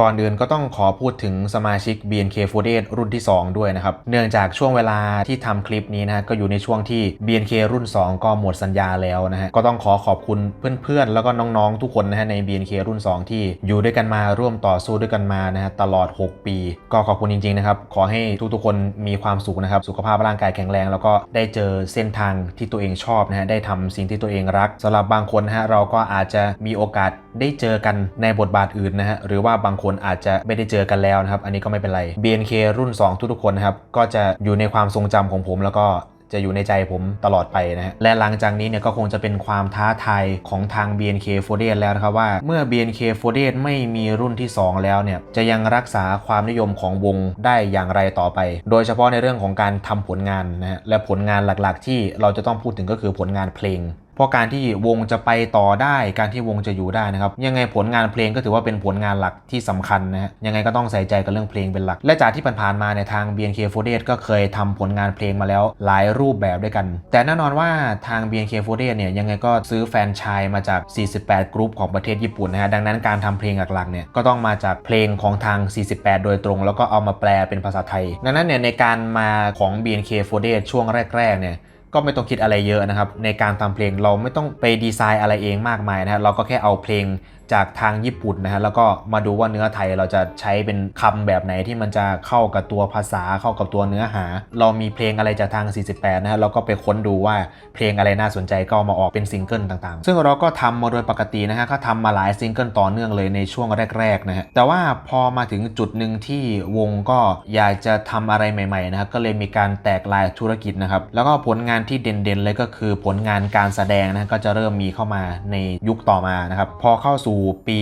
ก่อนอื่นก็ต้องขอพูดถึงสมาชิก BNK48 รุ่นที่ 2 ด้วยนะครับ เนื่องจากช่วงเวลาที่ทำคลิปนี้นะก็อยู่ในช่วงที่ BNK รุ่น 2 ก็หมดสัญญาแล้วนะฮะ ก็ต้องขอขอบคุณเพื่อนๆ แล้วก็น้องๆ ทุกคนนะฮะใน BNK รุ่น 2 ที่อยู่ด้วยกันมาร่วมต่อสู้ด้วยกันมานะฮะตลอด 6 ปี ก็ขอบคุณจริงๆนะครับ ขอให้ทุกๆ คนมีความสุขนะครับ สุขภาพร่างกายแข็งแรง แล้วก็ได้เจอเส้นทางที่ตัวเองชอบนะฮะ ได้ทำสิ่งที่ตัวเองรักสำหรับบางคนนะฮะเราก็อาจจะมีโอกาสได้เจอกันในบทบาทอื่นนะฮะ หรือว่าบางคนอาจจะไม่ได้เจอกันแล้วนะครับ อันนี้ก็ไม่เป็นไร BNK รุ่น 2 ทุกๆคนนะครับ ก็จะอยู่ในความทรงจำของผมแล้วก็จะอยู่ในใจผมตลอดไปนะฮะ และหลังจากนี้เนี่ยก็คงจะเป็นความท้าทายของทาง BNK48 แล้วนะครับว่าเมื่อ BNK48 ไม่มีรุ่นที่ 2 แล้วเนี่ย จะยังรักษาความนิยมของวงได้อย่างไรต่อไป โดยเฉพาะในเรื่องของการทำผลงานนะฮะ และผลงานหลักๆ ที่เราจะต้องพูดถึงก็คือผลงานเพลง ราะการที่วงจะไปต่อได้การที่วงจะอยู่ได้นะครับยังไงผลงานเพลงก็ถือว่าเป็นผลงานหลักที่สำคัญนะฮะยังไงก็ต้องใส่ใจกับเรื่องเพลงเป็นหลัก และจากที่ผ่านๆมาในยทาง BNK48 ก็เคยทำผลงานเพลงมาแล้วหลายรูปแบบด้วยกัน แต่แน่นอนว่าทาง BNK48 เนี่ยยังไงก็ซื้อแฟนชายมาจาก 48 กรุ๊ปของประเทศญี่ปุ่นนะฮะดังนั้นการทำเพลงหลักๆเนี่ยก็ต้องมาจากเพลงของทาง 48 โดยตรง แล้วก็เอามาแปลเป็นภาษาไทย ดังนั้นเนี่ยในการมาของ BNK48 ช่วงแรกๆเนี่ย ก็ไม่ต้องคิดอะไรเยอะนะครับ ในการทำเพลงเราไม่ต้องไปดีไซน์อะไรเองมากมายนะฮะเราก็แค่เอาเพลง จากทางญี่ปุ่นนะฮะแล้วก็มาดูว่าเนื้อไทยเราจะใช้เป็นคำแบบไหนที่มันจะเข้ากับตัวภาษาเข้ากับตัวเนื้อหา เรามีเพลงอะไรจากทาง 48 นะฮะเราก็ไปค้นดูว่าเพลงอะไรน่าสนใจก็ามาออกเป็นซิงเกิลต่างๆ ซึ่งเราก็ทำมาโดยปกตินะฮะก็ทำมาหลายซิงเกิลต่อเนื่องเลยในช่วงแรกๆนะฮะแต่ว่าพอมาถึงจุดหนึ่งที่วงก็อยากจะทำอะไรใหม่ๆนะครับก็เลยมีการแตกลายธุรกิจนะครับแล้วก็ผลงานที่เด่นๆเลยก็คือผลงานการแสดงนะก็จะเริ่มมีเข้ามาในยุคต่อมานะครับพอเข้าสู่ปี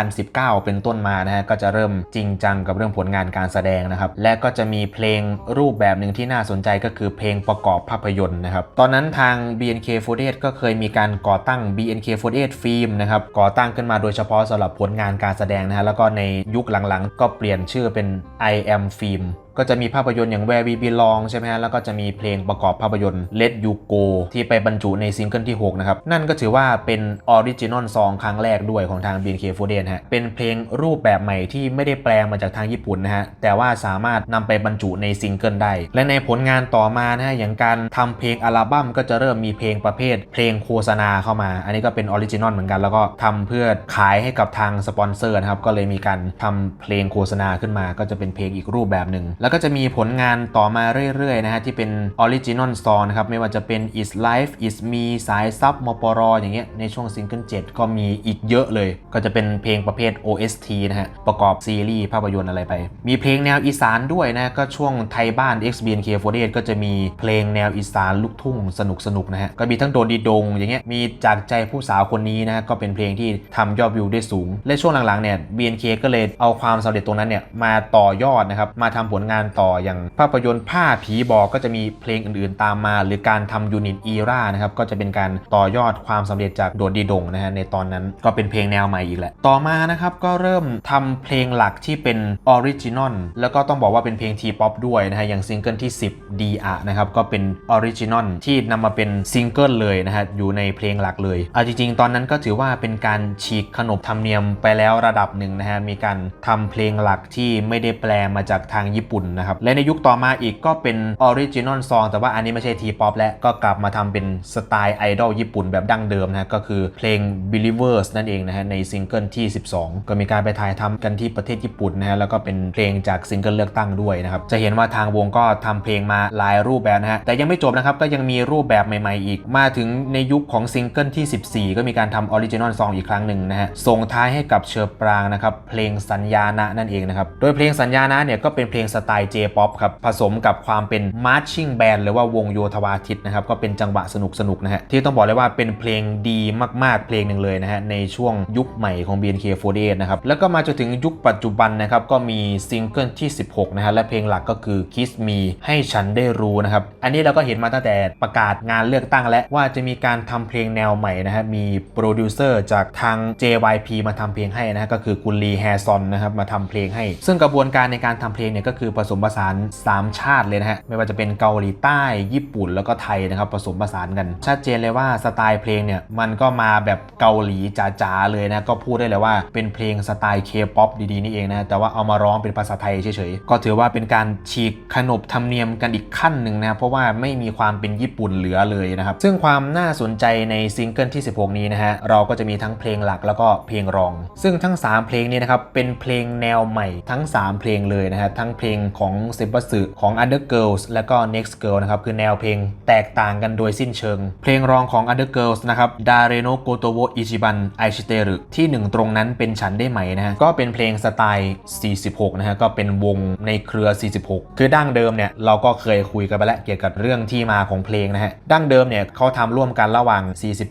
2019 เป็นต้นมานะฮะก็จะเริ่มจริงจังกับเรื่องผลงานการแสดงนะครับและก็จะมีเพลงรูปแบบหนึ่งที่น่าสนใจก็คือเพลงประกอบภาพยนตร์นะครับตอนนั้นทาง BNK48 ก็เคยมีการก่อตั้ง BNK48 ฟิล์มนะครับก่อตั้งขึ้นมาโดยเฉพาะสำหรับผลงานการแสดงนะฮะแล้วก็ในยุคหลังๆ ก็เปลี่ยนชื่อเป็น I am Film ก็จะมีภาพยนตร์อย่าง Where We Belong ใช่ไหมฮะ แล้วก็จะมีเพลงประกอบภาพยนตร์ Let You Go ที่ไปบรรจุในซิงเกิลที่ 6 นะครับ นั่นก็ถือว่าเป็นออริจินอลซองครั้งแรกด้วยของทาง BNK48 ฮะ เป็นเพลงรูปแบบใหม่ที่ไม่ได้แปลมาจากทางญี่ปุ่นนะฮะ แต่ว่าสามารถนำไปบรรจุในซิงเกิลได้ และในผลงานต่อมานะฮะ อย่างการทำเพลงอัลบั้มก็จะเริ่มมีเพลงประเภท เพลงโฆษณาเข้ามา อันนี้ก็เป็นออริจินอลเหมือนกัน แล้วก็ทำเพื่อขายให้กับทางสปอนเซอร์นะครับ ก็เลยมีการทำเพลงโฆษณาขึ้นมา ก็จะเป็นเพลงอีกรูปแบบหนึ่งแแล้วก็จะมีผลงานต่อมาเรื่อยๆนะฮะที่เป็นออริจินอลซอนะครับไม่ว่าจะเป็น is life is me สายซับมปรอย่างเงี้ยในช่วงซิงเกิล7ก็มีอีกเยอะเลย ก็จะเป็นเพลงประเภท OST นะฮะประกอบซีรีส์ภาพยนตร์อะไรไป มีเพลงแนวอีสานด้วยนะก็ช่วงไทยบ้าน XBNK48 ก็จะมีเพลงแนวอีสานลูกทุ่งสนุกๆนะฮะก็มีทั้งโดนดีดงอย่างเงี้ยมีจากใจผู้สาวคนนี้นะก็เป็นเพลงที่ทำยอดวิวได้สูง และช่วงหลังๆเนี่ย BNK ก็เลยเอาความสำเร็จตรงนั้นเนี่ยมาต่อยอดนะครับมาทำผลงานต่ออย่างภาพยนตร์ผ้าผีบอกก็จะมีเพลงอื่นๆ ตามมา หรือการทำยูนิตอีรานะครับก็จะเป็นการต่อยอดความสำเร็จจากโดดดีดงนะฮะในตอนนั้นก็เป็นเพลงแนวใหม่อีกแหละ ต่อมานะครับก็เริ่มทำเพลงหลักที่เป็นออริจินอลแล้วก็ต้องบอกว่าเป็นเพลงทีป๊อปด้วยนะฮะอย่างซิงเกิลที่ 10 d อะนะครับก็เป็นออริจินอลที่นำมาเป็นซิงเกิลเลยนะฮะอยู่ในเพลงหลักเลยเอาจริงๆ ตอนนั้นก็ถือว่าเป็นการฉีกขนบธรรมเนียมไปแล้วระดับหนึ่งนะฮะมีการทำเพลงหลักที่ไม่ได้แปลมาจากทางญี่ปุ่นนะครับ และในยุคต่อมาอีกก็เป็นออริจินอลซองแต่ว่าอันนี้ไม่ใช่ทีป๊อปแล้วก็กลับมาทำเป็นสไตล์ไอดอลญี่ปุ่นแบบดั้งเดิมนะก็คือเพลง Believers นั่นเองนะฮะในซิงเกิลที่ 12 ก็มีการไปถ่ายทำกันที่ประเทศญี่ปุ่นนะฮะแล้วก็เป็นเพลงจากซิงเกิลเลือกตั้งด้วยนะครับจะเห็นว่าทางวงก็ทำเพลงมาหลายรูปแบบนะฮะแต่ยังไม่จบนะครับก็ยังมีรูปแบบใหม่ ๆ อีก มาถึงในยุคของซิงเกิลที่ 14 ก็มีการทำออริจินอลซองอีกครั้งหนึ่งนะฮะส่งท้ายให้กับเชอร์ปรางนะครับเพลงสัญญาณะนั่นเองนะครับโดยเพลงสัญญาณะเนี่ยก็เป็นเพลงสไตล์ J-POP ครับผสมกับความเป็น Marching Band หรือว่าวงโยธวาทิตนะครับก็เป็นจังหวะสนุกสนุกๆนะฮะที่ต้องบอกเลยว่าเป็นเพลงดีมากๆเพลงหนึ่งเลยนะฮะในช่วงยุคใหม่ของ BNK48 นะครับแล้วก็มาจนถึงยุคปัจจุบันนะครับก็มีซิงเกิลที่ 16 นะฮะและเพลงหลักก็คือ Kiss Me ให้ฉันได้รู้นะครับอันนี้เราก็เห็นมาตั้งแต่ประกาศงานเลือกตั้งแล้วว่าจะมีการทำเพลงแนวใหม่นะฮะมีโปรดิวเซอร์จากทาง JYP มาทำเพลงให้นะฮะก็คือคุณลีแฮซอนนะครับมาทำเพลงให้ ซึ่งกระบวนการในการทำเพลงเนี่ยก็คือผสมผสาน 3 ชาติเลยนะฮะ ไม่ว่าจะเป็นเกาหลีใต้ ญี่ปุ่นแล้วก็ไทยนะครับผสมผสานกัน ชัดเจนเลยว่าสไตล์เพลงเนี่ย มันก็มาแบบเกาหลีจ๋าๆเลยนะ ก็พูดได้เลยว่าเป็นเพลงสไตล์เคป๊อปดีๆ นี่เองนะ แต่ว่าเอามาร้องเป็นภาษาไทยเฉยๆ ก็ถือว่าเป็นการฉีกขนบธรรมเนียมกันอีกขั้นหนึ่งนะเพราะว่าไม่มีความเป็นญี่ปุ่นเหลือเลยนะครับ ซึ่งความน่าสนใจในซิงเกิลที่ 16 นี้นะฮะเราก็จะมีทั้งเพลงหลักแล้วก็เพลงรอง ซึ่งทั้ง 3 เพลงนี้นะครับเป็นเพลงแนวใหม่ทั้ง 3 เพลงเลยนะฮะทั้งเพลงของเซบัสึของ Under Girls แล้วก็ Next Girl นะครับ คือแนวเพลงแตกต่างกันโดยสิ้นเชิง เพลงรองของ Under Girls นะครับ Dare no Gotowo Ichiban Aishiteru ที่1ตรงนั้นเป็นฉันได้ไหมนะฮะก็เป็นเพลงสไตล์ 46 นะฮะก็เป็นวงในเครือ 46 คือดั้งเดิมเนี่ยเราก็เคยคุยกันไปแล้วเกี่ยวกับเรื่องที่มาของเพลงนะฮะดั้งเดิมเนี่ยเขาทำร่วมกันระหว่าง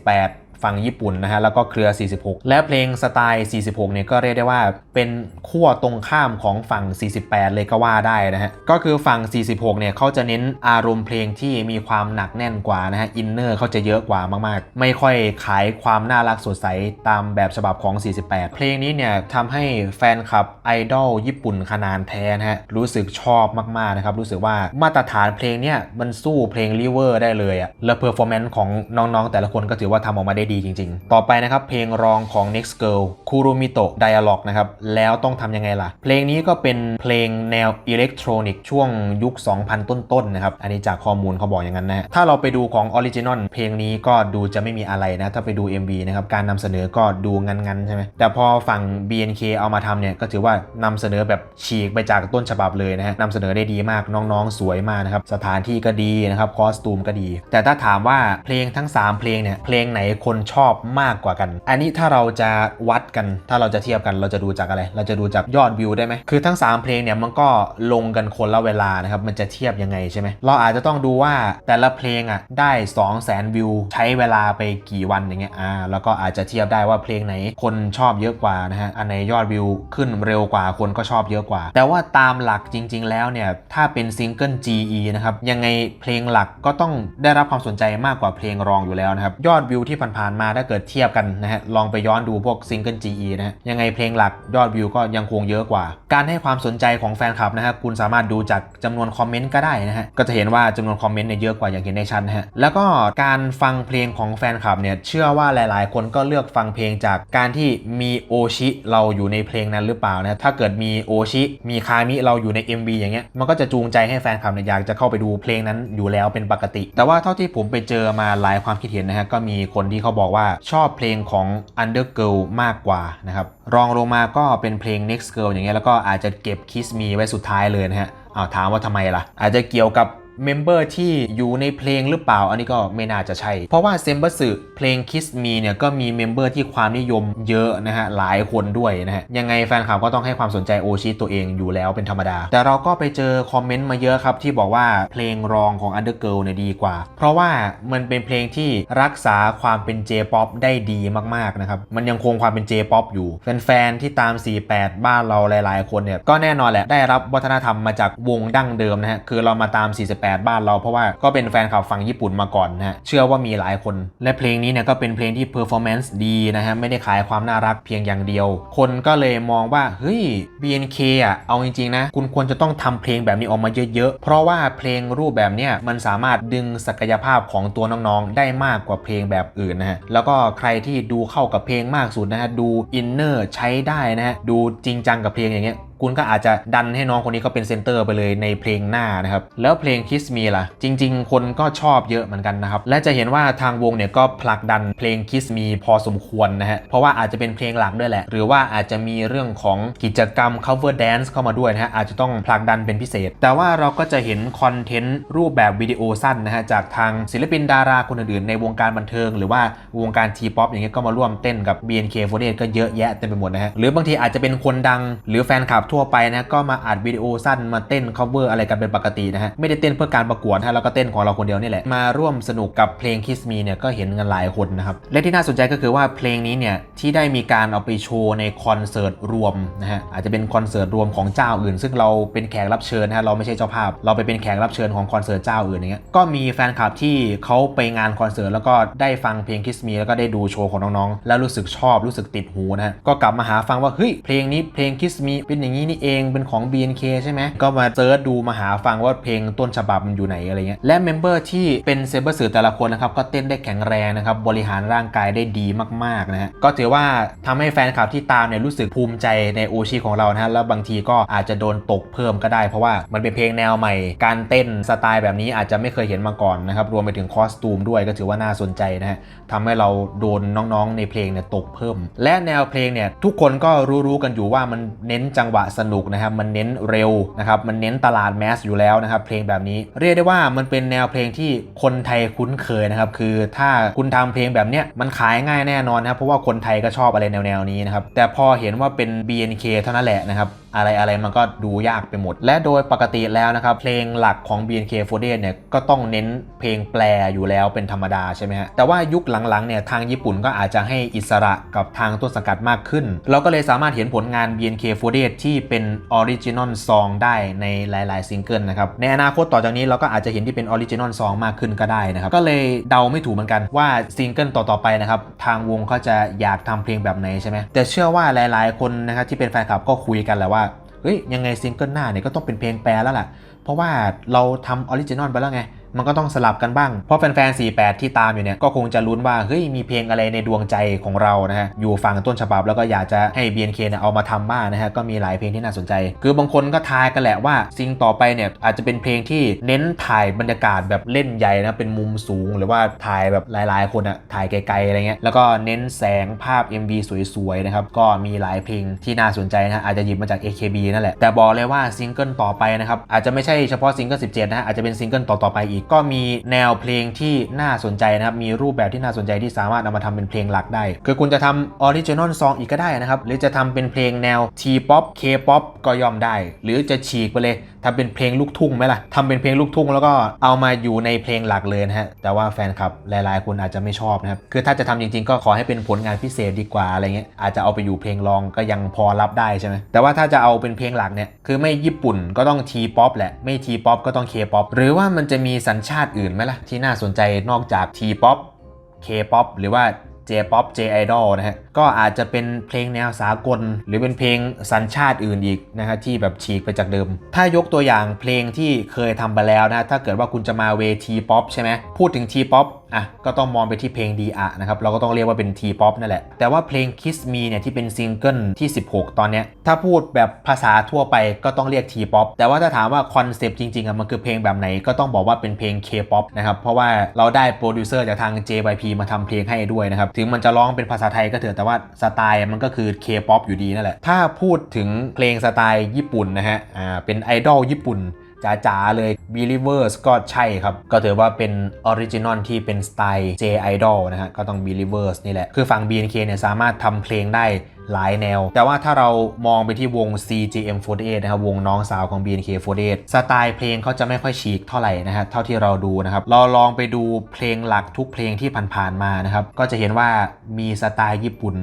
48 ฝั่งญี่ปุ่นนะฮะแล้วก็เครือ 46 และเพลงสไตล์ 46 เนี่ยก็เรียกได้ว่าเป็นขั้วตรงข้ามของฝั่ง 48 เลยก็ว่าได้นะฮะก็คือฝั่ง 46 เนี่ยเขาจะเน้นอารมณ์เพลงที่มีความหนักแน่นกว่านะฮะอินเนอร์เขาจะเยอะกว่ามากๆ ไม่ค่อยขายความน่ารักสดใสตามแบบฉบับของ 48 เพลงนี้เนี่ยทำให้แฟนคลับไอดอลญี่ปุ่นขนาดแท้นะฮะรู้สึกชอบมากๆนะครับรู้สึกว่ามาตรฐานเพลงเนี่ยมันสู้เพลงริเวอร์ได้เลยอะและเพอร์ฟอร์แมนซ์ของน้องๆ แต่ละคนก็ถือว่าทำออกมาได้ดีจริงๆ ต่อไปนะครับเพลงรองของ Next Girl Kurumito Dialogue นะครับแล้วต้องทำยังไงล่ะ เพลงนี้ก็เป็นเพลงแนวอิเล็กทรอนิกส์ช่วงยุค 2000 ต้นๆนะครับ อันนี้จากข้อมูลเขาบอกอย่างนั้นนะถ้าเราไปดูของออริจินอลเพลงนี้ก็ดูจะไม่มีอะไรนะ ถ้าไปดู MV นะครับการนำเสนอก็ดูงันๆใช่ไหมแต่พอฝั่ง BNK เอามาทำเนี่ยก็ถือว่านำเสนอแบบฉีกไปจากต้นฉบับเลยนะฮะนำเสนอได้ดีมากน้องๆ สวยมากนะครับสถานที่ก็ดีนะครับคอสตูมก็ดี แต่ถ้าถามว่าเพลงทั้ง 3 เพลงเนี่ยเพลงไหนคนชอบมากกว่ากัน อันนี้ถ้าเราจะวัดกัน ถ้าเราจะเทียบกัน เราจะดูจากอะไร เราจะดูจากยอดวิวได้ไหม คือทั้ง 3 เพลงเนี่ยมันก็ลงกันคนละเวลานะครับ มันจะเทียบยังไงใช่ไหม เราอาจจะต้องดูว่าแต่ละเพลงอะได้ 2 0 0 0 0 0วิว ใช้เวลาไปกี่วันอย่างเงี้ย อ่า แล้วก็อาจจะเทียบได้ว่าเพลงไหนคนชอบเยอะกว่านะฮะ อันไหนยอดวิวขึ้นเร็วกว่าคนก็ชอบเยอะกว่า แต่ว่าตามหลักจริง ๆ แล้วเนี่ย ถ้าเป็นซิงเกิล GE นะครับ ยังไงเพลงหลักก็ต้องได้รับความสนใจมากกว่าเพลงรองอยู่แล้วนะครับ ยอดวิวที่ผ่านๆมาถ้าเกิดเทียบกันนะฮะลองไปย้อนดูพวกซิงเกิล GE นะฮะยังไงเพลงหลักยอดวิวก็ยังคงเยอะกว่า การให้ความสนใจของแฟนคลับนะฮะคุณสามารถดูจากจำนวนคอมเมนต์ก็ได้นะฮะก็จะเห็นว่าจำนวนคอมเมนต์เนี่ยเยอะกว่าอย่างเห็นได้ชัดนะฮะแล้วก็การฟังเพลงของแฟนคลับเนี่ยเชื่อว่าหลาย ๆ คนก็เลือกฟังเพลงจากการที่มีโอชิเราอยู่ในเพลงนั้นหรือเปล่านะถ้าเกิดมีโอชิมีคามิเราอยู่ใน MV อย่างเงี้ยมันก็จะจูงใจให้แฟนคลับเนี่ยอยากจะเข้าไปดูเพลงนั้นอยู่แล้วเป็นปกติ แต่ว่าเท่าที่ผมไปเจอมาหลายความคิดเห็นนะฮะก็มีคนที่เขาบอกว่าชอบเพลงของ Undergirl มากกว่านะครับรองลงมาก็เป็นเพลง Next Girl อย่างเงี้ยแล้วก็อาจจะเก็บ Kiss Me ไว้สุดท้ายเลยนะฮะอ้าวถามว่าทำไมล่ะ อาจจะเกี่ยวกับ เมมเบอร์ที่อยู่ในเพลงหรือเปล่า อันนี้ก็ไม่น่าจะใช่ เพราะว่าเซมบัสึเพลง Kiss Me เนี่ยก็มีเมมเบอร์ที่ความนิยมเยอะนะฮะหลายคนด้วยนะฮะยังไงแฟนคลับก็ต้องให้ความสนใจโอชิตัวเองอยู่แล้วเป็นธรรมดา แต่เราก็ไปเจอคอมเมนต์มาเยอะครับที่บอกว่าเพลงรองของ Undergirl เนี่ยดีกว่า เพราะว่ามันเป็นเพลงที่รักษาความเป็น J-POP ได้ดีมากๆนะครับมันยังคงความเป็น J-POP อยู่แฟนๆที่ตาม 48 บ้านเราหลาย ๆ คนเนี่ยก็แน่นอนแหละได้รับวัฒนธรรมมาจากวงดั้งเดิมนะฮะคือเรามาตาม 48บ้านเราเพราะว่าก็เป็นแฟนคลับฝั่งญี่ปุ่นมาก่อนนะฮะเชื่อว่ามีหลายคน และเพลงนี้เนี่ยก็เป็นเพลงที่เพอร์ฟอร์แมนซ์ดีนะฮะไม่ได้ขายความน่ารักเพียงอย่างเดียว คนก็เลยมองว่าเฮ้ย BNK อะเอาจริงๆนะคุณควรจะต้องทำเพลงแบบนี้ออกมาเยอะๆ เพราะว่าเพลงรูปแบบเนี้ยมันสามารถดึงศักยภาพของตัวน้องๆ ได้มากกว่าเพลงแบบอื่นนะฮะแล้วก็ใครที่ดูเข้ากับเพลงมากสุดนะฮะดูอินเนอร์ใช้ได้นะฮะดูจริงจังกับเพลงอย่างเงี้ย คุณก็อาจจะดันให้น้องคนนี้เขาเป็นเซนเตอร์ไปเลยในเพลงหน้านะครับ แล้วเพลง Kiss Me ล่ะ จริง ๆ คนก็ชอบเยอะเหมือนกันนะครับ และจะเห็นว่าทางวงเนี่ยก็ผลักดันเพลง Kiss Me พอสมควรนะฮะ เพราะว่าอาจจะเป็นเพลงหลักด้วยแหละ หรือว่าอาจจะมีเรื่องของกิจกรรม cover dance เข้ามาด้วยนะฮะ อาจจะต้องผลักดันเป็นพิเศษ แต่ว่าเราก็จะเห็นคอนเทนต์รูปแบบวิดีโอสั้นนะฮะจากทางศิลปินดาราคนอื่นๆในวงการบันเทิง หรือว่าวงการ T-POP อย่างเงี้ยก็มาร่วมเต้นกับ BNK48 ก็เยอะแยะเต็มไปหมดนะฮะหรือบางทีอาจจะเป็นคนดังหรือแฟนคลับทั่วไปนะก็มาอัดวิดีโอสั้นมาเต้น cover อะไรกันเป็นปกตินะฮะไม่ได้เต้นเพื่อการประกวดฮะแล้วก็เต้นของเราคนเดียวนี่แหละมาร่วมสนุกกับเพลง Kiss Me เนี่ยก็เห็นกันหลายคนนะครับและที่น่าสนใจก็คือว่าเพลงนี้เนี่ยที่ได้มีการเอาไปโชว์ในคอนเสิร์ตรวมนะฮะอาจจะเป็นคอนเสิร์ตรวมของเจ้าอื่น ซึ่งเราเป็นแขกรับเชิญนะฮะเราไม่ใช่เจ้าภาพ เราไปเป็นแขกรับเชิญของคอนเสิร์ตเจ้าอื่นอย่างเงี้ยก็มีแฟนคลับที่เขาไปงานคอนเสิร์ตแล้วก็ได้ฟังเพลง Kiss Me แล้วก็ได้ดูโชว์ของน้องๆ แล้วรู้สึกชอบรู้สึกติดหูนะฮะก็กลับมาหาฟังว่าเฮ้ยเพลงนี้เพลง Kiss Me เป็นอย่างนี้นี่เองเป็นของ BNK ใช่ไหมก็มาเซิร์ชดูมาหาฟังว่าเพลงต้นฉบับมันอยู่ไหนอะไรเงี้ยและเมมเบอร์ที่เป็นเซเบอร์สื่อแต่ละคนนะครับก็เต้นได้แข็งแรงนะครับบริหารร่างกายได้ดีมากๆนะฮะก็ถือว่าทำให้แฟนคลับที่ตามเนี่ยรู้สึกภูมิใจในโอชิของเรานะฮะแล้วบางทีก็อาจจะโดนตกเพิ่มก็ได้ เพราะว่ามันเป็นเพลงแนวใหม่ การเต้นสไตล์แบบนี้อาจจะไม่เคยเห็นมาก่อนนะครับรวมไปถึงคอสตูมด้วยก็ถือว่าน่าสนใจนะฮะทำให้เราโดนน้องๆในเพลงเนี่ยตกเพิ่ม และแนวเพลงเนี่ยทุกคนก็รู้ๆกันอยู่ว่ามันเน้นจังหวะสนุกนะครับมันเน้นเร็วนะครับมันเน้นตลาดแมสอยู่แล้วนะครับเพลงแบบนี้เรียกได้ว่ามันเป็นแนวเพลงที่คนไทยคุ้นเคยนะครับคือถ้าคุณทำเพลงแบบเนี้ยมันขายง่ายแน่นอนนะครับเพราะว่าคนไทยก็ชอบอะไรแนวๆนี้นะครับแต่พอเห็นว่าเป็น BNK เท่านั้นแหละนะครับ อะไรอะไรมันก็ดูยากไปหมด และโดยปกติแล้วนะครับ เพลงหลักของ BNK48 เนี่ยก็ต้องเน้นเพลงแปลอยู่แล้วเป็นธรรมดาใช่ไหมฮะแต่ว่ายุคหลังๆเนี่ยทางญี่ปุ่นก็อาจจะให้อิสระกับทางต้นสังกัดมากขึ้น เราก็เลยสามารถเห็นผลงาน BNK48 ที่เป็นออริจินอลซองได้ในหลาย ๆ ซิงเกิลนะครับในอนาคตต่อจากนี้เราก็อาจจะเห็นที่เป็นออริจินอลซองมากขึ้นก็ได้นะครับก็เลยเดาไม่ถูกเหมือนกันว่าซิงเกิลต่อๆไปนะครับทางวงเขาจะอยากทำเพลงแบบไหนใช่ไหมแต่เชื่อว่าหลาย ๆ คนนะครับที่เป็นแฟนคลับก็คุยกันแหละว่า เฮ้ยยังไงซิงเกิลหน้าเนี่ยก็ต้องเป็นเพลงแปลแล้วล่ะ เพราะว่าเราทำออริจินอลไปแล้วไง มันก็ต้องสลับกันบ้าง เพราะแฟนๆ48 ที่ตามอยู่เนี่ยก็คงจะลุ้นว่าเฮ้ยมีเพลงอะไรในดวงใจของเรานะฮะอยู่ฝั่งต้นฉบับแล้วก็อยากจะให้ BNK เนี่ยเอามาทำบ้างนะฮะก็มีหลายเพลงที่น่าสนใจ คือบางคนก็ทายกันแหละว่าซิงต่อไปเนี่ยอาจจะเป็นเพลงที่เน้นถ่ายบรรยากาศแบบเล่นใหญ่นะเป็นมุมสูง หรือว่าถ่ายแบบหลายๆ คนอะถ่ายไกลๆอะไรเงี้ยแล้วก็เน้นแสงภาพ MV สวยๆนะครับก็มีหลายเพลงที่น่าสนใจนะฮะอาจจะหยิบมาจาก AKB นั่นแหละแต่บอกเลยว่าซิงเกิลต่อไปนะครับอาจจะไม่ใช่เฉพาะซิงเกิล17นะฮะอาจจะเป็นซิงเกิลต่อๆไปอีกก็มีแนวเพลงที่น่าสนใจนะครับ มีรูปแบบที่น่าสนใจที่สามารถเอามาทำเป็นเพลงหลักได้ คือคุณจะทำออริจินอลซองอีกก็ได้นะครับ หรือจะทำเป็นเพลงแนว T-POP K-POP ก็ยอมได้ หรือจะฉีกไปเลยทำเป็นเพลงลูกทุ่งไหมล่ะทำเป็นเพลงลูกทุ่งแล้วก็เอามาอยู่ในเพลงหลักเลยนะฮะ แต่ว่าแฟนคลับหลาย ๆ คนอาจจะไม่ชอบนะครับ คือถ้าจะทำจริง ๆ ก็ขอให้เป็นผลงานพิเศษดีกว่าอะไรเงี้ย อาจจะเอาไปอยู่เพลงรองก็ยังพอรับได้ใช่ไหมแต่ว่าถ้าจะเอาเป็นเพลงหลักเนี่ย คือไม่ญี่ปุ่นก็ต้อง T-POP แหละ ไม่ T-POP ก็ต้อง K-POP หรือว่ามันจะมีสัญชาติอื่นไหมล่ะ ที่น่าสนใจนอกจาก T-POP K-POP หรือว่า J-POP J-Idol นะฮะ ก็อาจจะเป็นเพลงแนวสากล หรือเป็นเพลงสัญชาติอื่นอีกนะฮะที่แบบฉีกไปจากเดิม ถ้ายกตัวอย่างเพลงที่เคยทำไปแล้วนะ ถ้าเกิดว่าคุณจะมาเวทีป๊อปใช่ไหมพูดถึงทีป๊อปอะก็ต้องมองไปที่เพลงดีอะนะครับเราก็ต้องเรียกว่าเป็นทีป๊อปนั่นแหละ แต่ว่าเพลง Kiss Me เนี่ยที่เป็นซิงเกิลที่ 16 ตอนเนี้ยถ้าพูดแบบภาษาทั่วไปก็ต้องเรียกทีป๊อปแต่ว่าถ้าถามว่าคอนเซปต์จริงๆอะมันคือเพลงแบบไหนก็ต้องบอกว่าเป็นเพลง K-POP นะครับเพราะว่าเราได้โปรดิวเซอร์จากทาง JYP มาทำเพลงให้ด้วยนะครับถึงมันจะร้องเป็นภาษาไทยก็เถอะแต่ว่าสไตล์มันก็คือ K-POP อยู่ดีนั่นแหละถ้าพูดถึงเพลงสไตล์ญี่ปุ่นนะฮะอ่าเป็นไอดอลญี่ปุ่น จ๋าๆเลย Believers ก็ใช่ครับ ก็ถือว่าเป็นออริจินอลที่เป็นสไตล์ J Idol นะฮะก็ต้อง Believers นี่แหละ คือฝั่ง BNK เนี่ยสามารถทำเพลงได้ หลายแนว แต่ว่าถ้าเรามองไปที่วง CGM48 นะครับ วงน้องสาวของ BNK48 สไตล์เพลงเขาจะไม่ค่อยฉีกเท่าไหร่นะฮะเท่าที่เราดูนะครับ เราลองไปดูเพลงหลักทุกเพลงที่ผ่านๆมานะครับ ก็จะเห็นว่ามีสไตล์ญี่ปุ่น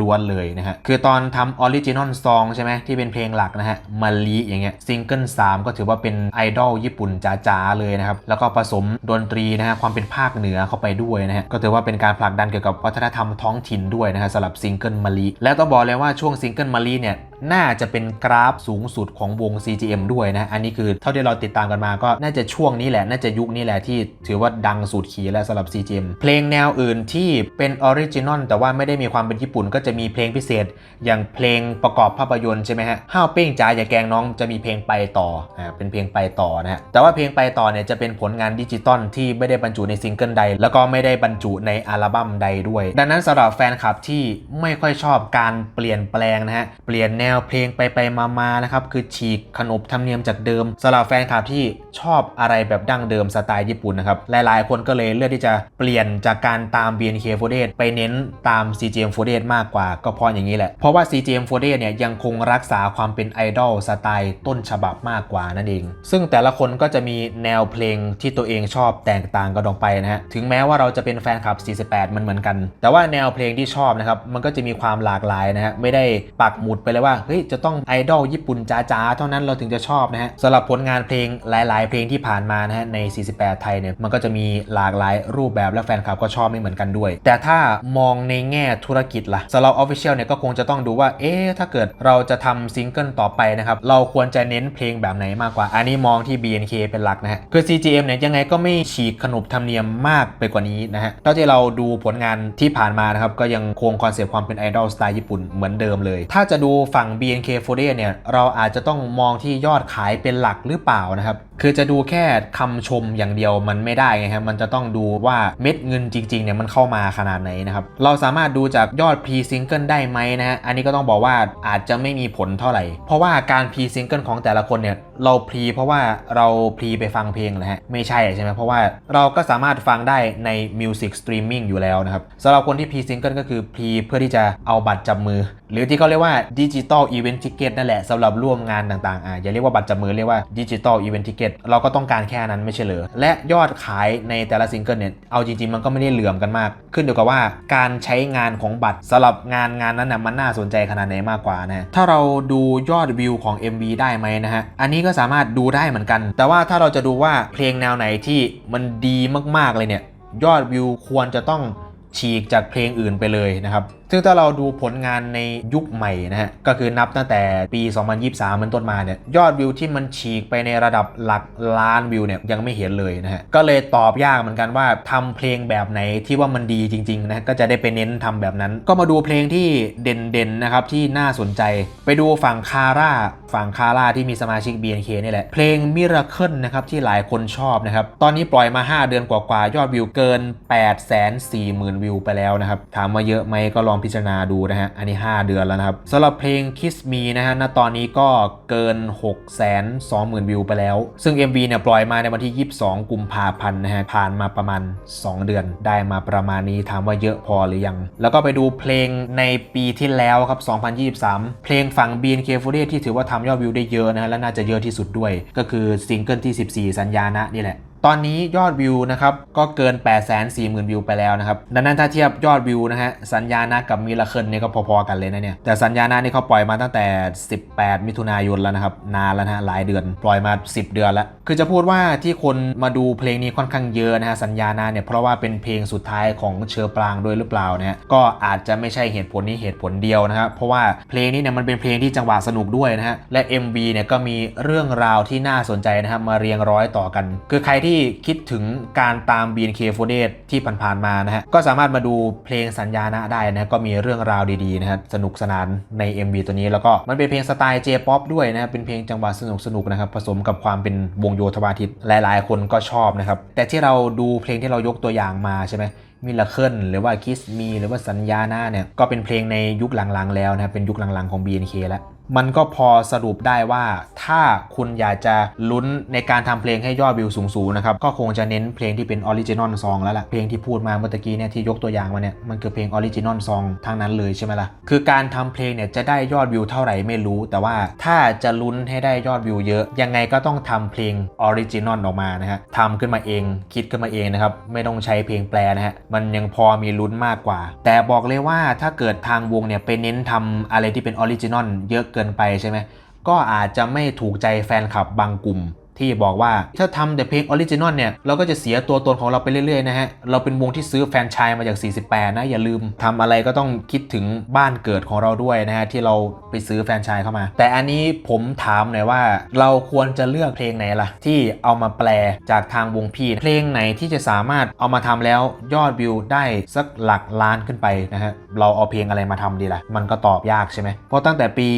ล้วนๆเลยนะฮะ คือตอนทำออริจินอลซองใช่ไหมที่เป็นเพลงหลักนะฮะมาลีอย่างเงี้ยซิงเกิล3ก็ถือว่าเป็นไอดอลญี่ปุ่นจ๋าๆเลยนะครับ แล้วก็ผสมดนตรีนะฮะความเป็นภาคเหนือเข้าไปด้วยนะฮะก็ถือว่าเป็นการผลักดันเกี่ยวกับวัฒนธรรมท้องถิ่นด้วยนะฮะสำหรับซิงเกิลมาลีแล้วต้องบอกเลยว่าช่วงซิงเกิลมาลีเนี่ยน่าจะเป็นกราฟสูงสุดของวง CGM ด้วยนะ อันนี้คือเท่าที่เราติดตามกันมาก็น่าจะช่วงนี้แหละ น่าจะยุคนี้แหละที่ถือว่าดังสุดขีดแล้วสำหรับ CGM เพลงแนวอื่นที่เป็นออริจินอลแต่ว่าไม่ได้มีความเป็นญี่ปุ่น ก็จะมีเพลงพิเศษ อย่างเพลงประกอบภาพยนตร์ใช่ไหมฮะห้าวเป้งจ๋าอย่าแกงน้องจะมีเพลงไปต่ออ่าเป็นเพลงไปต่อนะฮะแต่ว่าเพลงไปต่อเนี่ยจะเป็นผลงานดิจิตอลที่ไม่ได้บรรจุในซิงเกิลใด แล้วก็ไม่ได้บรรจุในอัลบั้มใดด้วย ดังนั้นสำหรับแฟนคลับที่ไม่ค่อยชอบการเปลี่ยนแปลงนะฮะ เปลี่ยนแนวเพลงไปไปมามานะครับ คือฉีกขนบธรรมเนียมจากเดิมสำหรับแฟนคลับที่ชอบอะไรแบบดั้งเดิมสไตล์ญี่ปุ่นนะครับ หลายๆ คนก็เลยเลือกที่จะเปลี่ยนจากการตาม BNK48 ไปเน้นตาม CGM48 มากกว่าก็เพราะอย่างนี้แหละ เพราะว่า CGM48 เนี่ยยังคงรักษาความเป็นไอดอลสไตล์ต้นฉบับมากกว่านั่นเอง ซึ่งแต่ละคนก็จะมีแนวเพลงที่ตัวเองชอบแตกต่างกันออกไปนะฮะ ถึงแม้ว่าเราจะเป็นแฟนคลับ 48 มันเหมือนกัน แต่ว่าแนวเพลงที่ชอบนะครับ มันก็จะมีความหลากหลายายนะฮะไม่ได้ปักหมุดไปเลยว่าเฮ้ยจะต้องไอดอลญี่ปุ่นจ๋าๆเท่านั้นเราถึงจะชอบนะฮะสำหรับผลงานเพลงหลาย ๆ เพลงที่ผ่านมานะฮะใน 48 ไทยเนี่ยมันก็จะมีหลากหลายรูปแบบและแฟนคลับก็ชอบไม่เหมือนกันด้วย แต่ถ้ามองในแง่ธุรกิจล่ะสำหรับ Official เนี่ยก็คงจะต้องดูว่าเอ๊ะถ้าเกิดเราจะทำซิงเกิลต่อไปนะครับเราควรจะเน้นเพลงแบบไหนมากกว่า อันนี้มองที่ BNK เป็นหลักนะฮะคือ CGM เนี่ยยังไงก็ไม่ฉีกขนบธรรมเนียมมากไปกว่านี้นะฮะเท่าที่เราดูผลงานที่ผ่านมานะครับก็ยังคงคอนเซปต์ความเป็นไอดอลสไตล์ญี่ปุ่นเหมือนเดิมเลย ถ้าจะดูฝั่ง BNK48 เนี่ย เราอาจจะต้องมองที่ยอดขายเป็นหลักหรือเปล่านะครับคือจะดูแค่คำชมอย่างเดียวมันไม่ได้ไงครับมันจะต้องดูว่าเม็ดเงินจริงๆเนี่ยมันเข้ามาขนาดไหนนะครับเราสามารถดูจากยอดพรีซิงเกิลได้ไหมนะฮะอันนี้ก็ต้องบอกว่าอาจจะไม่มีผลเท่าไหร่ เพราะว่าการพรีซิงเกิลของแต่ละคนเนี่ยเราพรีเพราะว่าเราพรีไปฟังเพลงนะฮะไม่ใช่ใช่ไหมเพราะว่าเราก็สามารถฟังได้ในมิวสิกสตรีมมิ่งอยู่แล้วนะครับสำหรับคนที่พรีซิงเกิลก็คือพรีเพื่อที่จะเอาบัตรจับมือ หรือที่เขาเรียกว่าดิจิตอลอีเวนต์ทิเกตนั่นแหละสำหรับร่วมงานต่างๆอะอย่าเรียกว่าบัตรจับมือเรียกว่าดิจิตอลอีเวนต์ทิเกตเราก็ต้องการแค่นั้นไม่ใช่เหรอและยอดขายในแต่ละซิงเกิลเนี่ยเอาจริงๆ มันก็ไม่ได้เหลื่อมกันมาก ขึ้นอยู่กับว่าการใช้งานของบัตรสำหรับงานงานนั้นน่ะมันน่าสนใจขนาดไหนมากกว่านะถ้าเราดูยอดวิวของ MV ได้ไหมนะฮะอันนี้ก็สามารถดูได้เหมือนกัน แต่ว่าถ้าเราจะดูว่าเพลงแนวไหนที่มันดีมากๆเลยเนี่ยยอดวิวควรจะต้องฉีกจากเพลงอื่นไปเลยนะครับ ซึ่งถ้าเราดูผลงานในยุคใหม่นะฮะ ก็คือนับตั้งแต่ปี 2023เป็นต้นมาเนี่ย ยอดวิวที่มันฉีกไปในระดับหลักล้านวิวเนี่ยยังไม่เห็นเลยนะฮะ ก็เลยตอบยากเหมือนกันว่าทำเพลงแบบไหนที่ว่ามันดีจริงๆนะ ก็จะได้ไปเน้นทำแบบนั้น ก็มาดูเพลงที่เด่นๆนะครับที่น่าสนใจ ไปดูฝั่งคาร่าฝั่งคาร่าที่มีสมาชิก BNK นี่แหละ เพลง Miracle นะครับที่หลายคนชอบนะครับ ตอนนี้ปล่อยมา 5 เดือนกว่าๆยอดวิวเกิน 8 4 0 0 0 0 วิวไปแล้วนะครับ ถามว่าเยอะไหมก็ลองพิจารณาดูนะฮะ อันนี้ 5 เดือนแล้วนะครับสำหรับเพลง Kiss Me นะฮะ ณ ตอนนี้ก็เกิน 6 2 0 0 0 0 วิวไปแล้ว ซึ่ง MV เนี่ยปล่อยมาในวันที่ 22 กุมภาพันธ์นะฮะ ผ่านมาประมาณ 2 เดือน ได้มาประมาณนี้ถามว่าเยอะพอหรือยัง แล้วก็ไปดูเพลงในปีที่แล้วครับ 2023 เพลงฝั่ง BNK48 ที่ถือว่าทำยอดวิวได้เยอะนะฮะ และน่าจะเยอะที่สุดด้วย ก็คือซิงเกิลที่ 14 สัญญาณะนี่แหละ ตอนนี้ยอดวิวนะครับก็เกิน 8 4 0 0 0 0 วิวไปแล้วนะครับดังนั้นถ้าเทียบยอดวิวนะฮะสัญญาณกับมิราเคิลเนี่ยก็พอๆกันเลยนะเนี่ยแต่สัญญาณนี่เขาปล่อยมาตั้งแต่ 18 มิถุนายนแล้วนะครับนานแล้วนะหลายเดือน ปล่อยมา 10 เดือนแล้ว คือจะพูดว่าที่คนมาดูเพลงนี้ค่อนข้างเยอะนะฮะสัญญาณเนี่ยเพราะว่าเป็นเพลงสุดท้ายของเชอปรางด้วยหรือเปล่าเนี่ยก็อาจจะไม่ใช่เหตุผลนี้เหตุผลเดียวนะครับเพราะว่าเพลงนี้เนี่ยมันเป็นเพลงที่จังหวะสนุกด้วยนะฮะและ MV เนี่ยก็มีเรื่องราวที่น่าสนใจนะครับมาเรียงร้อยต่อกัน คือใครที่คิดถึงการตาม BNK48 ที่ผ่านๆมานะฮะก็สามารถมาดูเพลงสัญญาณะได้นะก็มีเรื่องราวดีๆนะฮะสนุกสนานใน MV ตัวนี้แล้วก็มันเป็นเพลงสไตล์ J-POP ด้วยนะเป็นเพลงจังหวะสนุกสนุกๆนะครับผสมกับความเป็นวงโยธวาทิตหลายๆ คนก็ชอบนะครับแต่ที่เราดูเพลงที่เรายกตัวอย่างมาใช่ไหมมิลเคิลหรือว่าคิสมีหรือว่าสัญญาหน้าเนี่ยก็เป็นเพลงในยุคหลังๆแล้วนะเป็นยุคหลังๆของ BNK แล้ว มันก็พอสรุปได้ว่าถ้าคุณอยากจะลุ้นในการทำเพลงให้ยอดวิวสูงๆนะครับ ก็คงจะเน้นเพลงที่เป็นออริจินอลซองแล้วล่ะเพลงที่พูดมาเมื่อกี้เนี่ยที่ยกตัวอย่างมาเนี่ยมันคือเพลงออริจินอลซองทั้งนั้นเลยใช่ไหมล่ะ คือการทำเพลงเนี่ยจะได้ยอดวิวเท่าไหร่ไม่รู้ แต่ว่าถ้าจะลุ้นให้ได้ยอดวิวเยอะ ยังไงก็ต้องทำเพลงออริจินอลออกมานะฮะทำขึ้นมาเองคิดขึ้นมาเองนะครับไม่ต้องใช้เพลงแปลนะฮะมันยังพอมีลุ้นมากกว่า แต่บอกเลยว่าถ้าเกิดทางวงเนี่ยไปเน้นทำอะไรที่เป็นออริจินอลเยอะเกินไปใช่ไหมก็อาจจะไม่ถูกใจแฟนคลับบางกลุ่ม ที่บอกว่าถ้าทำแต่เพลงออริจินอลเนี่ย เราก็จะเสียตัวตนของเราไปเรื่อยๆนะฮะ เราเป็นวงที่ซื้อแฟนชายมาจาก 48 นะ อย่าลืมทำอะไรก็ต้องคิดถึงบ้านเกิดของเราด้วยนะฮะ ที่เราไปซื้อแฟนชายเข้ามา แต่อันนี้ผมถามหน่อยว่า เราควรจะเลือกเพลงไหนล่ะ ที่เอามาแปลจากทางวงพี่ เพลงไหนที่จะสามารถเอามาทำแล้วยอดวิวได้สักหลักล้านขึ้นไปนะฮะเราเอาเพลงอะไรมาทำดีล่ะ มันก็ตอบยากใช่ไหมเพราะตั้งแต่ปี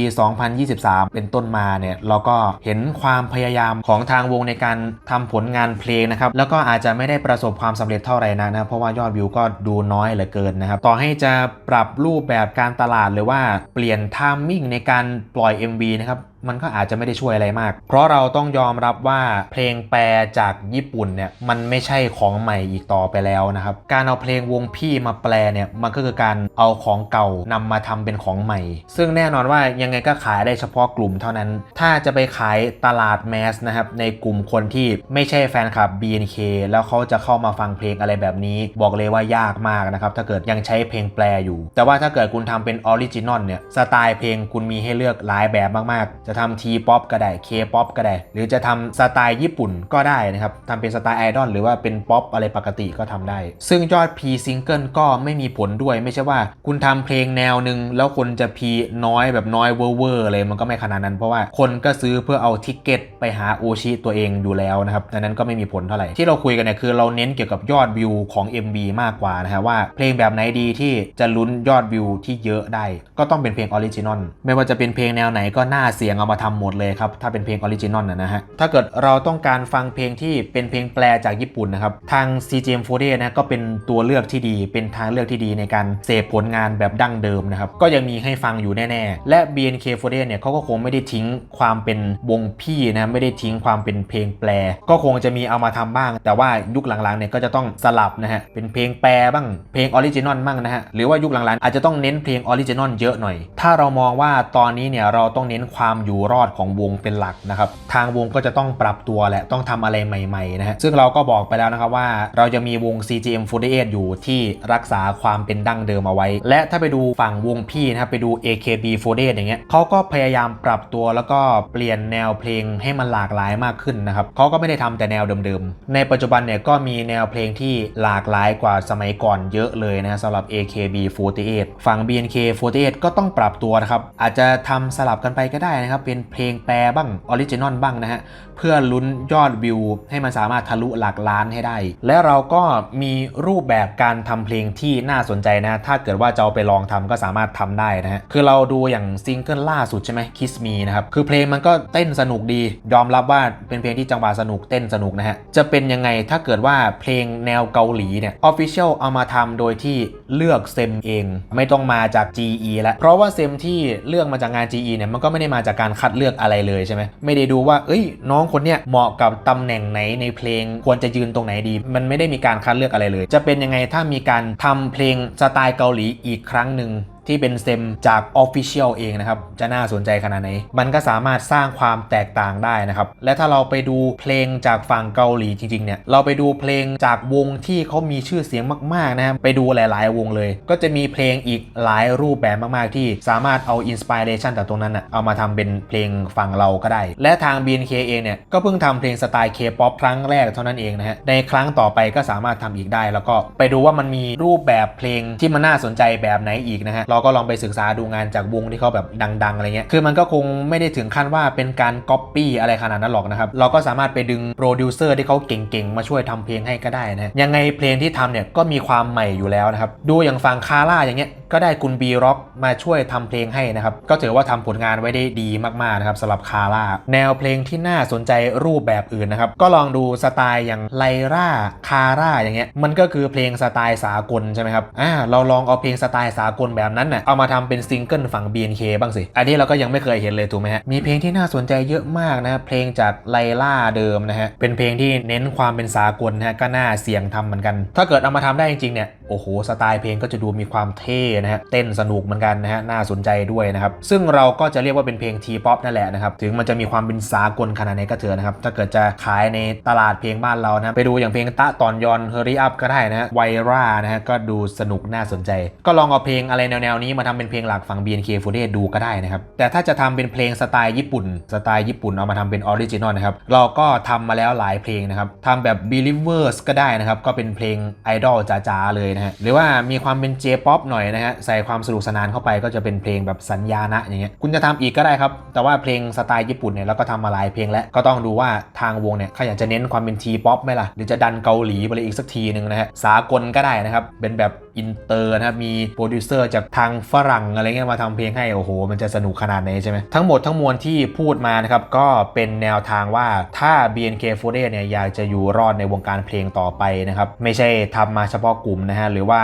2023 เป็นต้นมาเนี่ยเราก็เห็นความพยายามของทางวงในการทำผลงานเพลงนะครับแล้วก็อาจจะไม่ได้ประสบความสำเร็จเท่าไหร่นะนะเพราะว่ายอดวิวก็ดูน้อยเหลือเกินนะครับต่อให้จะปรับรูปแบบการตลาดหรือว่าเปลี่ยนไทมิ่งในการปล่อย MV นะครับ มันก็อาจจะไม่ได้ช่วยอะไรมาก เพราะเราต้องยอมรับว่าเพลงแปลจากญี่ปุ่นเนี่ยมันไม่ใช่ของใหม่อีกต่อไปแล้วนะครับ การเอาเพลงวงพี่มาแปลเนี่ยมันก็คือการเอาของเก่านำมาทำเป็นของใหม่ ซึ่งแน่นอนว่ายังไงก็ขายได้เฉพาะกลุ่มเท่านั้น ถ้าจะไปขายตลาดแมสนะครับในกลุ่มคนที่ไม่ใช่แฟนคลับ BNK แล้วเขาจะเข้ามาฟังเพลงอะไรแบบนี้ บอกเลยว่ายากมากนะครับถ้าเกิดยังใช้เพลงแปลอยู่ แต่ว่าถ้าเกิดคุณทำเป็นออริจินอลเนี่ยสไตล์เพลงคุณมีให้เลือกหลายแบบมากๆ จะทำทีป๊อปก็ได้เคป๊อปก็ได้ หรือจะทำสไตล์ญี่ปุ่นก็ได้นะครับทำเป็นสไตล์ไอดอลหรือว่าเป็นป๊อปอะไรปกติก็ทำได้ ซึ่งยอด P ซิงเกิลก็ไม่มีผลด้วยไม่ใช่ว่า คุณทำเพลงแนวหนึ่งแล้วคนจะ P น้อยแบบน้อยเวอร์เวอร์เลยมันก็ไม่ขนาดนั้น เพราะว่าคนก็ซื้อเพื่อเอาทิกเก็ตไปหาโอชิตัวเองอยู่แล้วนะครับดังนั้นก็ไม่มีผลเท่าไหร่ที่เราคุยกันเนี่ยคือเราเน้นเกี่ยวกับยอดวิวของ MV มากกว่านะฮะว่าเพลงแบบไหนดีที่จะลุ้นยอดวิวที่เยอะได้ ก็ต้องเป็นเพลงออริจินอลไม่ว่าจะเป็นเพลงแนวไหนก็น่าเสียงเอามาทำหมดเลยครับ ถ้าเป็นเพลงออริจินอลนะฮะ ถ้าเกิดเราต้องการฟังเพลงที่เป็นเพลงแปลจากญี่ปุ่นนะครับ ทาง CGM48 นะก็เป็นตัวเลือกที่ดี เป็นทางเลือกที่ดีในการเสพผลงานแบบดั้งเดิมนะครับ ก็ยังมีให้ฟังอยู่แน่ๆ และ BNK48 เนี่ยเขาก็คงไม่ได้ทิ้งความเป็นวงพี่นะไม่ได้ทิ้งความเป็นเพลงแปล ก็คงจะมีเอามาทำบ้าง แต่ว่ายุคหลังๆเนี่ยก็จะต้องสลับนะฮะเป็นเพลงแปลบ้างเพลงออริจินอลบ้างนะฮะหรือว่ายุคหลังๆอาจจะต้องเน้นเพลงออริจินอลเยอะหน่อย ถ้าเรามองว่าตอนนี้เนี่ยเราต้องเน้นความอยู่รอดของวงเป็นหลักนะครับทางวงก็จะต้องปรับตัวแหละต้องทำอะไรใหม่ๆนะฮะซึ่งเราก็บอกไปแล้วนะครับว่าเราจะมีวง CGM48 อยู่ที่รักษาความเป็นดั้งเดิมเอาไว้ และถ้าไปดูฝั่งวงพี่นะครับไปดู AKB48 อย่างเงี้ยเขาก็พยายามปรับตัวแล้วก็เปลี่ยนแนวเพลงให้มันหลากหลายมากขึ้นนะครับเขาก็ไม่ได้ทำแต่แนวเดิมๆ ในปัจจุบันเนี่ยก็มีแนวเพลงที่หลากหลายกว่าสมัยก่อนเยอะเลยนะสำหรับ AKB48 ฝั่ง BNK48 ก็ต้องปรับตัวนะครับอาจจะทำสลับกันไปก็ได้นะครับเป็นเพลงแปลบ้างออริจินอลบ้างนะฮะ เพื่อลุ้นยอดวิว ให้มันสามารถทะลุหลักล้านให้ได้ และเราก็มีรูปแบบการทำเพลงที่น่าสนใจนะ ถ้าเกิดว่าจะเอาไปลองทำก็สามารถทำได้นะฮะ คือเราดูอย่างซิงเกิลล่าสุดใช่ไหม Kiss Me นะครับ คือเพลงมันก็เต้นสนุกดี ยอมรับว่าเป็นเพลงที่จังหวะสนุกเต้นสนุกนะฮะ จะเป็นยังไงถ้าเกิดว่าเพลงแนวเกาหลีเนี่ย Official เอามาทำโดยที่เลือกเซมเอง ไม่ต้องมาจาก GE แล้วเพราะว่าเซมที่เลือกมาจากงาน GE เนี่ยมันก็ไม่ได้มาจากการคัดเลือกอะไรเลยใช่ไหมไม่ได้ดูว่า เอ้ย น้องคนเนี้ยเหมาะกับตำแหน่งไหนในเพลง ควรจะยืนตรงไหนดี มันไม่ได้มีการคัดเลือกอะไรเลย จะเป็นยังไงถ้ามีการทำเพลงสไตล์เกาหลีอีกครั้งหนึ่ง ที่เป็นเซมจาก Official เองนะครับ จะน่าสนใจขนาดไหน มันก็สามารถสร้างความแตกต่างได้นะครับ และถ้าเราไปดูเพลงจากฝั่งเกาหลีจริงๆเนี่ย เราไปดูเพลงจากวงที่เขามีชื่อเสียงมากๆนะครับไปดูหลายๆ วงเลย ก็จะมีเพลงอีกหลายรูปแบบมากๆ ที่สามารถเอาอินสปิเรชันจากตรงนั้นอะเอามาทำเป็นเพลงฝั่งเราก็ได้ และทาง BNK เองเนี่ยก็เพิ่งทำเพลงสไตล์ K-POP ครั้งแรกเท่านั้นเองนะฮะในครั้งต่อไปก็สามารถทำอีกได้ แล้วก็ไปดูว่ามันมีรูปแบบเพลงที่มันน่าสนใจแบบไหนอีกนะฮะเราราก็ลองไปศึกษาดูงานจากวงที่เขาแบบดังๆอะไรเงี้ยคือมันก็คงไม่ได้ถึงขั้นว่าเป็นการก๊อปปี้อะไรขนาดนั้นหรอกนะครับเราก็สามารถไปดึงโปรดิวเซอร์ที่เขาเก่งๆ มาช่วยทำเพลงให้ก็ได้นะยังไงเพลงที่ทำเนี่ยก็มีความใหม่อยู่แล้วนะครับดูอย่างฟังคาร่าอย่างเงี้ยก็ได้คุณบีร็อกมาช่วยทำเพลงให้นะครับก็ถือว่าทำผลงานไว้ได้ดีมากๆนะครับสำหรับคาร่าแนวเพลงที่น่าสนใจรูปแบบอื่นนะครับก็ลองดูสไตล์อย่างไลร่าคาร่าอย่างเงี้ยมันก็คือเพลงสไตล์สากลใช่ไหมครับอ่าเราลองเอาเพลงสไตล์สากลแบบนั้นน่ะเอามาทำเป็นซิงเกิลฝั่ง BNK บ้างสิ อันนี้เราก็ยังไม่เคยเห็นเลยถูกไหมฮะ มีเพลงที่น่าสนใจเยอะมากนะเพลงจากไลล่าเดิมนะฮะ เป็นเพลงที่เน้นความเป็นสากลนะฮะก็น่าเสี่ยงทำเหมือนกัน ถ้าเกิดเอามาทำได้จริงๆเนี่ย โอ้โห สไตล์เพลงก็จะดูมีความเท่นะฮะ เต้นสนุกเหมือนกันนะฮะ น่าสนใจด้วยนะครับ ซึ่งเราก็จะเรียกว่าเป็นเพลงทีป๊อปนั่นแหละนะครับ ถึงมันจะมีความเป็นสากลขนาดไหนก็เถอะนะครับ ถ้าเกิดจะขายในตลาดเพลงบ้านเรานะ ไปดูอย่างเพลงตะตอนยอนเฮอรี่อัพก็ได้นะฮะไวร่านะฮะ ก็ดูสนุกน่าสนใจ ก็ลองเอาเพลงอะไรแนวๆนี้มาทำเป็นเพลงหลักฝั่ง BNK48 ดูก็ได้นะครับ แต่ถ้าจะทำเป็นเพลงสไตล์ญี่ปุ่น สไตล์ญี่ปุ่นเอามาทำเป็นออริจินอลนะครับ เราก็ทำมาแล้วหลายเพลงนะครับทำแบบ Believers ก็ได้นะครับ ก็เป็นเพลงไอดอลจ๋าๆเลยนะฮะ หรือว่ามีความเป็นเจป๊อปหน่อยนะฮะ ใส่ความสนุกสนานเข้าไปก็จะเป็นเพลงแบบสัญญาณะอย่างเงี้ย คุณจะทำอีกก็ได้ครับ แต่ว่าเพลงสไตล์ญี่ปุ่นเนี่ยเราก็ทำมาหลายเพลงแล้ว ก็ต้องดูว่าทางวงเนี่ยเขาอยากจะเน้นความเป็นทีป๊อปไหมล่ะ หรือจะดันเกาหลีไปเลยอีกสักทีหนึ่งนะฮะ สากลก็ได้นะครับ เป็นแบบ อินเตอร์นะครับมีโปรดิวเซอร์จากทางฝรั่งอะไรเงี้ยมาทำเพลงให้โอ้โห มันจะสนุกขนาดไหนใช่ไหมทั้งหมดทั้งมวลที่พูดมานะครับก็เป็นแนวทางว่าถ้า BNK48 เนี่ยอยากจะอยู่รอดในวงการเพลงต่อไปนะครับไม่ใช่ทำมาเฉพาะกลุ่มนะฮะหรือว่า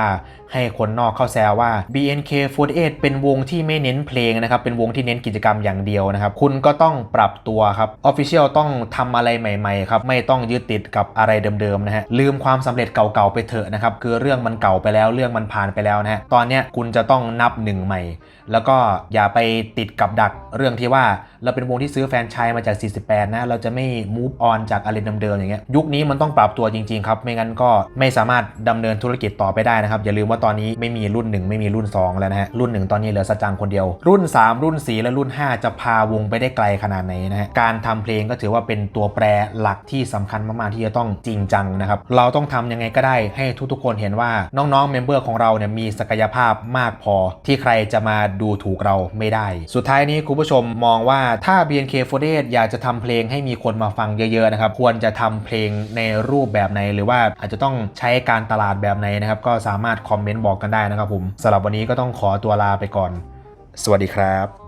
ให้คนนอกเข้าแซวว่า BNK48 เป็นวงที่ไม่เน้นเพลงนะครับเป็นวงที่เน้นกิจกรรมอย่างเดียวนะครับคุณก็ต้องปรับตัวครับ Official ต้องทำอะไรใหม่ๆครับไม่ต้องยึดติดกับอะไรเดิมๆนะฮะลืมความสำเร็จเก่าๆไปเถอะนะครับคือเรื่องมันเก่าไปแล้วเรื่องมันผ่านไปแล้วนะฮะตอนเนี้ยคุณจะต้องนับหนึ่งใหม่แล้วก็อย่าไปติดกับดักเรื่องที่ว่า เราเป็นวงที่ซื้อแฟนชายมาจาก 48 นะ เราจะไม่ move on จากอะไรเดิมๆอย่างเงี้ยยุคนี้มันต้องปรับตัวจริงๆครับ ไม่งั้นก็ไม่สามารถดำเนินธุรกิจต่อไปได้นะครับ อย่าลืมว่าตอนนี้ไม่มีรุ่น 1 ไม่มีรุ่น 2 แล้วนะฮะรุ่น 1 ตอนนี้เหลือสจังคนเดียว รุ่น 3 รุ่น 4 และรุ่น 5 จะพาวงไปได้ไกลขนาดไหนนะฮะการทำเพลงก็ถือว่าเป็นตัวแปรหลักที่สำคัญมากๆที่จะต้องจริงจังนะครับเราต้องทำยังไงก็ได้ให้ทุกๆคนเห็นว่าน้องๆเมมเบอร์ของเราเนี่ยมีศักยภาพมากพอที่ใครจะมาดูถูกเราไม่ได้ สุดท้ายนี้คุณผู้ชมมองว่าถ้า BNK48 อยากจะทำเพลงให้มีคนมาฟังเยอะๆนะครับควรจะทำเพลงในรูปแบบไหน หรือว่าอาจจะต้องใช้การตลาดแบบไหนนะครับก็สามารถคอมเมนต์บอกกันได้นะครับผมสำหรับวันนี้ก็ต้องขอตัวลาไปก่อน สวัสดีครับ